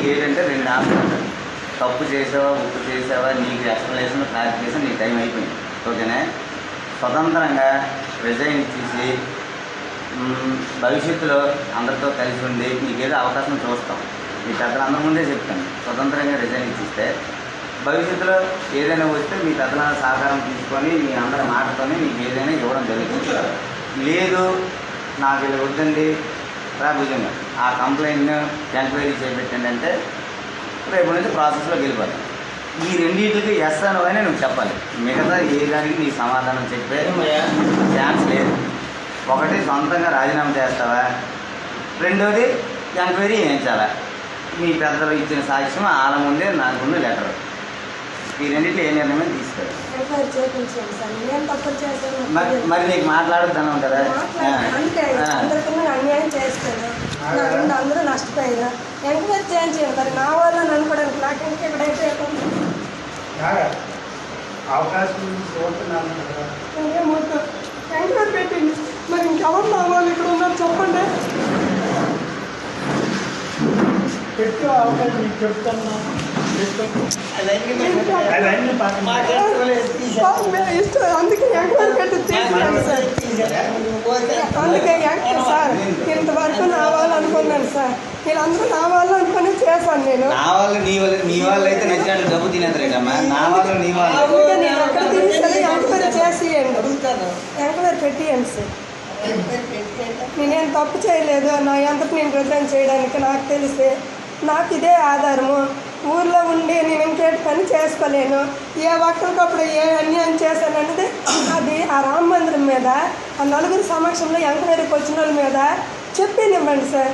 నీకు ఏంటంటే రెండు ఆప్షన్ తప్పు చేసావా ఉప్పు చేసావా నీకు ఎక్స్ప్లెనేషన్ క్లారిఫికేషన్ నీ టైం అయిపోయింది. ఓకేనా? స్వతంత్రంగా రిజైన్ ఇచ్చేసి భవిష్యత్తులో అందరితో కలిసి ఉండి నీకేదో ఏదో అవకాశం చూస్తాం. మీ పెద్దలందరి ముందే చెప్తాను. స్వతంత్రంగా రిజైన్ ఇచ్చిస్తే భవిష్యత్తులో ఏదైనా వస్తే మీ పెద్దల సహకారం తీసుకొని మీ అందరి మాటతోనే మీకు ఏదైనా ఇవ్వడం జరుగుతుంది. లేదు నాకు ఇది వద్దండి రా భుజంగా ఆ కంప్లైంట్ను ఎంక్వైరీ చేపెట్టండి అంటే రేపు నుంచి ప్రాసెస్లోకి వెళ్ళిపోతాం ఈ రెండింటికి ఎస్ అని అని నువ్వు చెప్పాలి. మిగతా ఏ దానికి నీ సమాధానం చెప్పే ఛాన్స్ లేదు. ఒకటి సొంతంగా రాజీనామా చేస్తావా? రెండోది ఎంక్వైరీ చేయించాలా? మీ పెద్దలు ఇచ్చిన సాక్ష్యం వాళ్ళ ముందే నాకు ముందు లెటర్ ఈ రెండింటిలో ఏ నిర్ణయం తీసుకోవాలి? మరి నీకు మాట్లాడొద్దాను కదా? నష్టపోయారు ఎంక్వైరీ చేయించండి మరి నా వాళ్ళని అనుకోవడానికి నాకు ఇంకా ఇక్కడైతే కాగా అవకాశం చూస్తున్నాను కదా. ఇంకేం వద్దు. ఎంక్వైరీ పెట్టింది మరి ఇంకెవరు నా వాళ్ళు ఇక్కడ ఉన్నారు చెప్పండి. పెట్టు అవకాశం చెప్తాను ఇష్టం అందుకే ఎంక్వైరీ పెట్టి తీసుకున్నాను సార్ అందుకే ఎంక్వైరీ సార్ ఇంతవరకు నా వాళ్ళు అనుకున్నాను సార్. వీళ్ళందరూ నా వాళ్ళు అనుకుని చేశాను నేను. నా వాళ్ళు నీ వాళ్ళు నీ వాళ్ళు అయితే నచ్చినట్టు డబ్బు తినేద్దరేటమ్మా. నా వాళ్ళు నీ వాళ్ళు నేను అక్కడ తీసుకెళ్ళి ఎంక్వైరీ చేసియండి. ఎంక్వైరీ పెట్టియండి సార్. నేనేం తప్పు చేయలేదు. నా ఎంతకు నేను రిజైన్ చేయడానికి నాకు తెలిసి నాకు ఇదే ఆధారము. ఊర్లో ఉండి నేను ఇంకేటి పని చేసుకోలేను. ఏ ఒక్కరికప్పుడు ఏ అన్యాయం చేశానన్నది అది ఆ రామ మందిరం మీద ఆ నలుగురు సమక్షంలో ఎంక్వైరీకి వచ్చిన వాళ్ళ మీద చెప్పినివ్వండి సార్.